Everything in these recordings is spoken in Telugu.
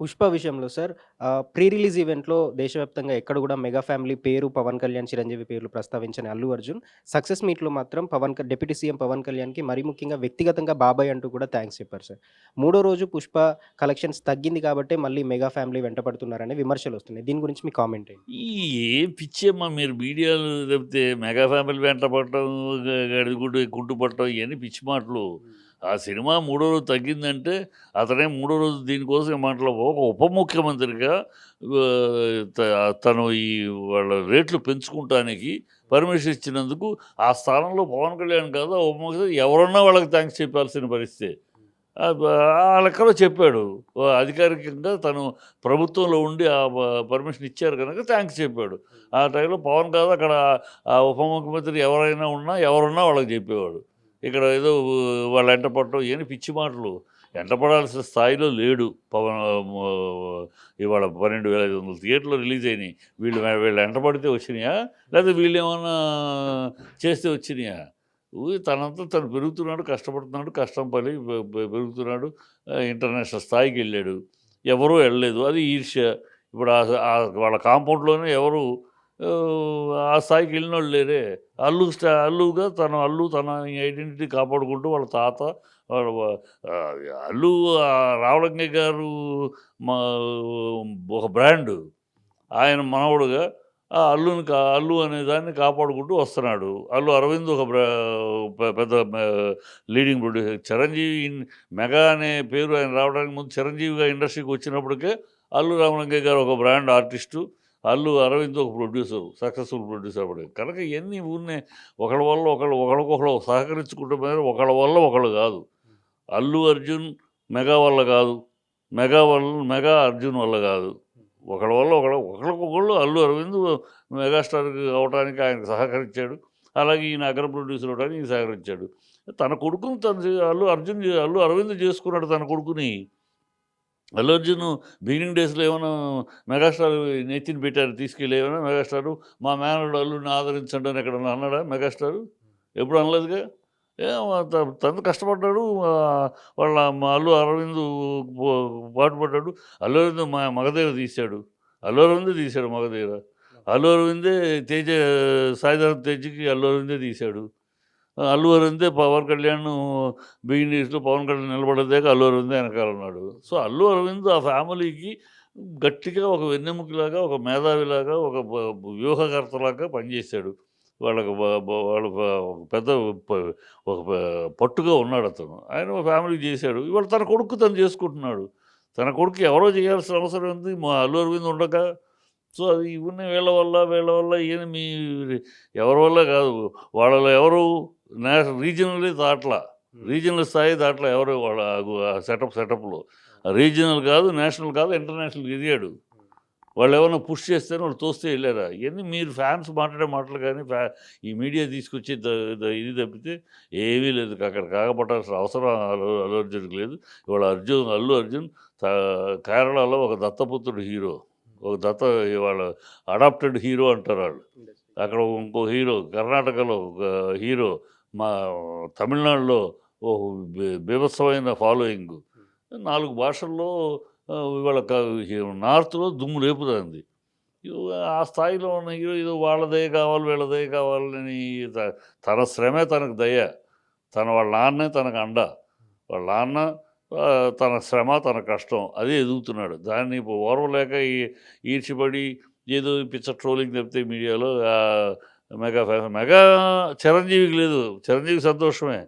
పుష్ప విషయంలో సార్ ప్రీ రిలీజ్ ఈవెంట్‌లో దేశవ్యాప్తంగా ఎక్కడ గూడా మెగా ఫ్యామిలీ పేరు పవన్ కళ్యాణ్, చిరంజీవి పేర్లు ప్రస్తావించని అల్లు అర్జున్ సక్సెస్ మీట్‌లో మాత్రం పవన్ డిప్యూటీ సీఎం పవన్ కళ్యాణ్‌కి మరీ ముఖ్యంగా వ్యక్తిగతంగా బాబాయ్ అంటూ కూడా థాంక్స్ చెప్పారు సార్. మూడో రోజు పుష్ప కలెక్షన్స్ తగ్గింది కాబట్టే మళ్ళీ మెగా ఫ్యామిలీ వెంట పడుతున్నారనే విమర్శలొస్తున్నాయి. దీని గురించి మీ కామెంట్ ఏంటి? ఏం పిచ్చమ్మా మీరు మీడియాలో చెప్తే మెగా ఫ్యామిలీ వెంట పడటం, గ గడిగుడ్డు కుంటు పడటం ఇయన్నీ పిచ్చి మాటలు. ఆ సినిమా మూడో రోజు తగ్గిందంటే అతనే మూడో రోజు దీనికోసం మాటలో ఒక ఉప ముఖ్యమంత్రిగా తను ఈ వాళ్ళ రేట్లు పెంచుకుంటానికి పర్మిషన్ ఇచ్చినందుకు ఆ స్థానంలో పవన్ కళ్యాణ్ కాదు ఉప ముఖ్యమంత్రి ఎవరన్నా వాళ్ళకి థాంక్స్ చెప్పాల్సిన పరిస్థితే. ఆ లెక్కలో చెప్పాడు. అధికారికంగా తను ప్రభుత్వంలో ఉండి ఆ పర్మిషన్ ఇచ్చారు కనుక థ్యాంక్స్ చెప్పాడు. ఆ టైంలో పవన్ కాదు అక్కడ ఆ ఉప ముఖ్యమంత్రి ఎవరైనా ఉన్నా ఎవరున్నా వాళ్ళకి చెప్పేవాడు. ఇక్కడ ఏదో వాళ్ళ ఎంటపడటం ఏమి పిచ్చి మాటలు. ఎంటపడాల్సిన స్థాయిలో లేడు పవన్ ఇవాళ పన్నెండు వేల ఐదు వందల థియేటర్‌లో రిలీజ్ అయినాయి. వీళ్ళు వీళ్ళు ఎంటపడితే వచ్చినాయా వచ్చినాయా? లేకపోతే వీళ్ళేమన్నా చేస్తే వచ్చినాయా? తనంతా తను పెరుగుతున్నాడు, కష్టపడుతున్నాడు, కష్టం పడి పెరుగుతున్నాడు. ఇంటర్నేషనల్ స్థాయికి వెళ్ళాడు ఎవరూ వెళ్ళలేదు అది ఈర్ష్య. ఇప్పుడు వాళ్ళ కాంపౌండ్‌లోనే ఎవరు ఆ స్థాయికి ఎళ్ళినోళ్ళు లేరే. అల్లు స్టా అల్లుగా తన అల్లు తన ఐడెంటిటీ కాపాడుకుంటూ వాళ్ళ తాత వాళ్ళ అల్లు ఆహ్, గారు మా ఒక బ్రాండు. ఆయన మనవడుగా ఆ అల్లుని కా అల్లు అనే దాన్ని కాపాడుకుంటూ వస్తున్నాడు. అల్లు అరవింద్ ఒక బ్రా పెద్ద లీడింగ్ ప్రొడ్యూసర్. చిరంజీవి మెగా అనే పేరు ఆయన రావడానికి ముందు చిరంజీవిగా ఇండస్ట్రీకి వచ్చినప్పటికే అల్లు రామలింగయ్య గారు ఒక బ్రాండ్ ఆర్టిస్టు. అల్లు అరవింద్ ఒక ప్రొడ్యూసర్. సక్సెస్‌ఫుల్ ప్రొడ్యూసర్ అవ్వడం కనుక ఇవన్నీ ఊరినే ఒకళ్ళ వల్ల ఒకళ్ళు ఒకళ్ళకొకళ్ళు సహకరించుకుంటూ ఒకళ్ళ వల్ల ఒకళ్ళు కాదు. అల్లు అర్జున్ మెగా వల్ల కాదు. మెగా వల్ల మెగా అర్జున్ వల్ల కాదు. ఒకళ్ళ వల్ల ఒకళ్ళు ఒకళ్ళకొకళ్ళు అల్లు అరవింద్ మెగాస్టార్ అవ్వటానికి ఆయనకు సహకరించాడు. అలాగే ఈయన అగ్ర ప్రొడ్యూసర్ అవ్వడానికి ఈయన సహకరించాడు. తన కొడుకుని తను అల్లు అర్జున్ అల్లు అరవింద్ చేసుకున్నాడు తన కొడుకుని. అల్లు అర్జున్ బిగినింగ్ డేస్‌లో ఏమైనా మెగాస్టార్ నెత్తిన పెట్టారు తీసుకెళ్ళి ఏమైనా మెగాస్టారు మా మేనడు అల్లుడిని ఆదరించండి అని ఎక్కడన్నా అన్నాడా మెగాస్టారు? ఎప్పుడు అనలేదుగా. ఏ త తను కష్టపడ్డాడు. వాళ్ళ మా అల్లు అరవింద్ పాటు పాటుపడ్డాడు. అల్లు అరవింద్ మా మగధీర తీశాడు. అల్లు అరవిందే తీశాడు మగధీర. అల్లు అరవిందే తేజ సాయిధరం తేజ్‌కి అల్లు అరవిందే తీశాడు. అల్లు అరవిందే పవన్ కళ్యాణ్ బిగినింగ్ డేస్‌లో పవన్ కళ్యాణ్ నిలబడేదాకా అల్లు అరవిందే వెనకాల ఉన్నాడు. సో, అల్లు అరవింద్ ఆ ఫ్యామిలీకి గట్టిగా ఒక వెన్నెముకలాగా, ఒక మేధావిలాగా, ఒక వ్యూహకర్తలాగా పనిచేశాడు. వాళ్ళకి వాళ్ళ వాళ్ళు పెద్ద ఒక పట్టుగా ఉన్నాడు అతను ఆయన ఫ్యామిలీకి చేశాడు. ఇవాళ తన కొడుకు తను చేసుకుంటున్నాడు. తన కొడుకు ఎవరో చేయాల్సిన అవసరం ఉంది. మా అల్లు అరవింద్ ఉండగా. సో, అది ఇవన్నీ వీళ్ళ వల్ల, వీళ్ళ వల్ల ఈయన మీ ఎవరి వల్ల కాదు. వాళ్ళలో ఎవరు నే రీజియనల్లీ దాటలా. రీజియనల్ స్థాయి దాటలా ఎవరు వాళ్ళ సెటప్ సెటప్‌లో. రీజియనల్ కాదు, నేషనల్ కాదు, ఇంటర్నేషనల్‌కి ఎదిగాడు. వాళ్ళేమన్నా పుష్ చేస్తేనే వాళ్ళు తోస్తే ఎళ్ళారా? ఇయన్నీ మీరు ఫ్యాన్స్ మాట్లాడే మాటలు గానీ, ఫ్యా ఈ మీడియా తీసుకొచ్చే ఇది తప్పితే ఏమీ లేదు. అక్కడ కాకపట్టాల్సిన అవసరం అల్లు అర్జున్‌కి లేదు. ఇవాళ అర్జున్ అల్లు అర్జున్ కేరళలో ఒక దత్తపుత్రుడు హీరో. ఒక దత్త ఇవాళ అడాప్టెడ్ హీరో అంటారాళ్ళు. అక్కడ ఇంకో హీరో కర్ణాటకలో ఒక హీరో. మా తమిళనాడులో ఓ బీభత్సమైన ఫాలోయింగు. 4 భాషల్లో ఇవాళ నార్త్‌లో దుమ్ము రేపుతాంది. ఆ స్థాయిలో ఉన్న హీరో ఏదో వాళ్ళ దయ కావాలి, వీళ్ళ దయ కావాలని తన శ్రమే తనకు దయ. తన వాళ్ళ నాన్నే తనకు అండ. వాళ్ళ నాన్న తన శ్రమ, తన కష్టం అదే ఎదుగుతున్నాడు. దాన్ని ఓర్వలేక ఈ ఈర్ష్యపడి ఏదో పిచ్చ ట్రోలింగ్ తప్పితే మీడియాలో మెగా మెగా చిరంజీవికి లేదు. చిరంజీవికి సంతోషమే.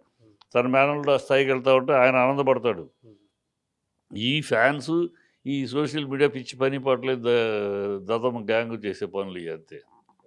తన మేనల్లో స్థాయికి వెళ్తా ఉంటే ఆయన ఆనందపడతాడు. ఈ ఫ్యాన్స్ ఈ సోషల్ మీడియా పిచ్చి పని పాటలే ద దద్దమ్మ గ్యాంగ్ చేసే పనులు ఇయి అంతే.